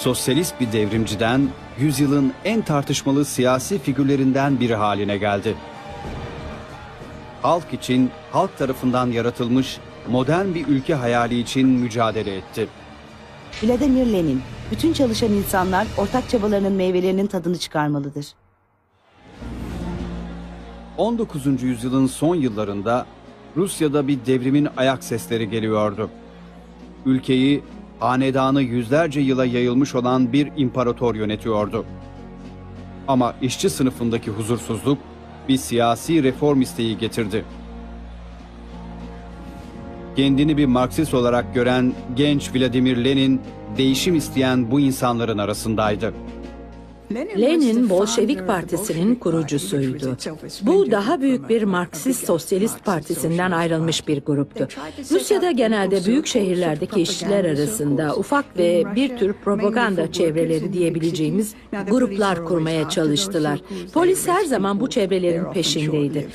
sosyalist bir devrimciden yüzyılın en tartışmalı siyasi figürlerinden biri haline geldi. Halk için, halk tarafından yaratılmış modern bir ülke hayali için mücadele etti. Vladimir Lenin, bütün çalışan insanlar ortak çabalarının meyvelerinin tadını çıkarmalıdır. 19. yüzyılın son yıllarında Rusya'da bir devrimin ayak sesleri geliyordu. Ülkeyi hanedanı yüzlerce yıla yayılmış olan bir imparator yönetiyordu. Ama işçi sınıfındaki huzursuzluk bir siyasi reform isteği getirdi. Kendini bir Marksist olarak gören genç Vladimir Lenin, değişim isteyen bu insanların arasındaydı. Lenin Bolşevik Partisi'nin kurucusuydu. Bu daha büyük bir Marksist Sosyalist Partisi'nden ayrılmış bir gruptu. Rusya'da genelde büyük şehirlerdeki işçiler arasında ufak ve bir tür propaganda çevreleri diyebileceğimiz gruplar kurmaya çalıştılar. Polis her zaman bu çevrelerin peşindeydi.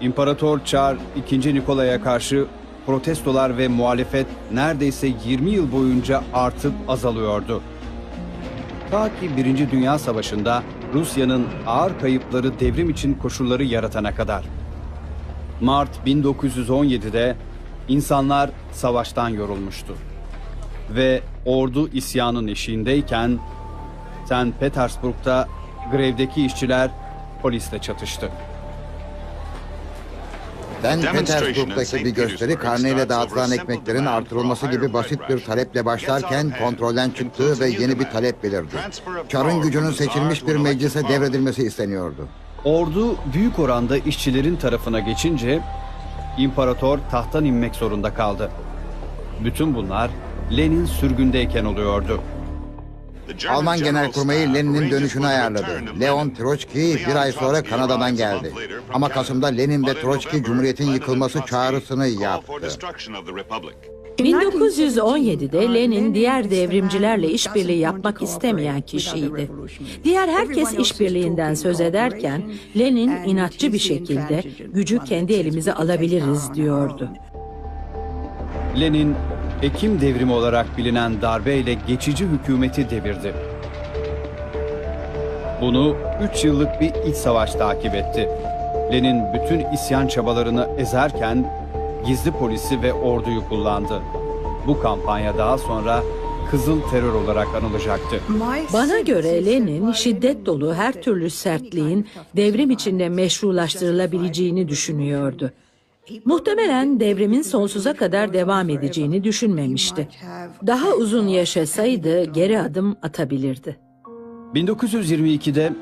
İmparator Çar II. Nikolay'a karşı protestolar ve muhalefet neredeyse 20 yıl boyunca artıp azalıyordu. Ta ki Birinci Dünya Savaşı'nda Rusya'nın ağır kayıpları devrim için koşulları yaratana kadar. Mart 1917'de insanlar savaştan yorulmuştu. Ve ordu isyanın eşiğindeyken St. Petersburg'da grevdeki işçiler polisle çatıştı. Ben Petersburg'daki bir gösteri karneyle dağıtılan ekmeklerin artırılması gibi basit bir taleple başlarken kontrolden çıktığı ve yeni bir talep belirdi. Çar'ın gücünün seçilmiş bir meclise devredilmesi isteniyordu. Ordu büyük oranda işçilerin tarafına geçince imparator tahttan inmek zorunda kaldı. Bütün bunlar Lenin sürgündeyken oluyordu. Alman Genelkurmayı Lenin'in dönüşünü ayarladı. Leon Troçki bir ay sonra Kanada'dan geldi. Ama Kasım'da Lenin ve Troçki Cumhuriyet'in yıkılması çağrısını yaptı. 1917'de Lenin diğer devrimcilerle işbirliği yapmak istemeyen kişiydi. Diğer herkes işbirliğinden söz ederken Lenin inatçı bir şekilde gücü kendi elimize alabiliriz diyordu. Lenin, Ekim devrimi olarak bilinen darbeyle geçici hükümeti devirdi. Bunu 3 yıllık bir iç savaş takip etti. Lenin bütün isyan çabalarını ezerken gizli polisi ve orduyu kullandı. Bu kampanya daha sonra Kızıl Terör olarak anılacaktı. Bana göre Lenin şiddet dolu her türlü sertliğin devrim içinde meşrulaştırılabileceğini düşünüyordu. Muhtemelen devrimin sonsuza kadar devam edeceğini düşünmemişti. Daha uzun yaşasaydı geri adım atabilirdi. 1922'de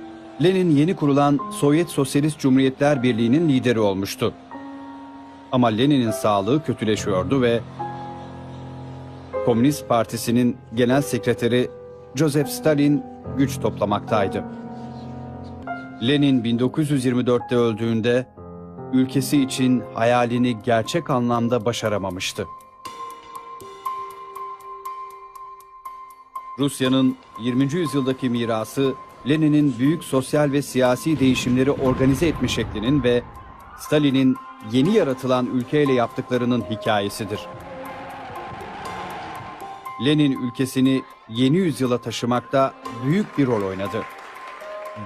Lenin yeni kurulan Sovyet Sosyalist Cumhuriyetler Birliği'nin lideri olmuştu. Ama Lenin'in sağlığı kötüleşiyordu ve Komünist Partisi'nin genel sekreteri Joseph Stalin güç toplamaktaydı. Lenin 1924'te öldüğünde ülkesi için hayalini gerçek anlamda başaramamıştı. Rusya'nın 20. yüzyıldaki mirası Lenin'in büyük sosyal ve siyasi değişimleri organize etme şeklinin ve Stalin'in yeni yaratılan ülkeyle yaptıklarının hikayesidir. Lenin ülkesini yeni yüzyıla taşımakta büyük bir rol oynadı.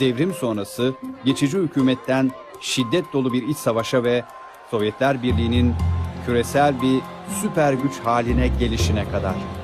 Devrim sonrası geçici hükümetten şiddet dolu bir iç savaşa ve Sovyetler Birliği'nin küresel bir süper güç haline gelişine kadar.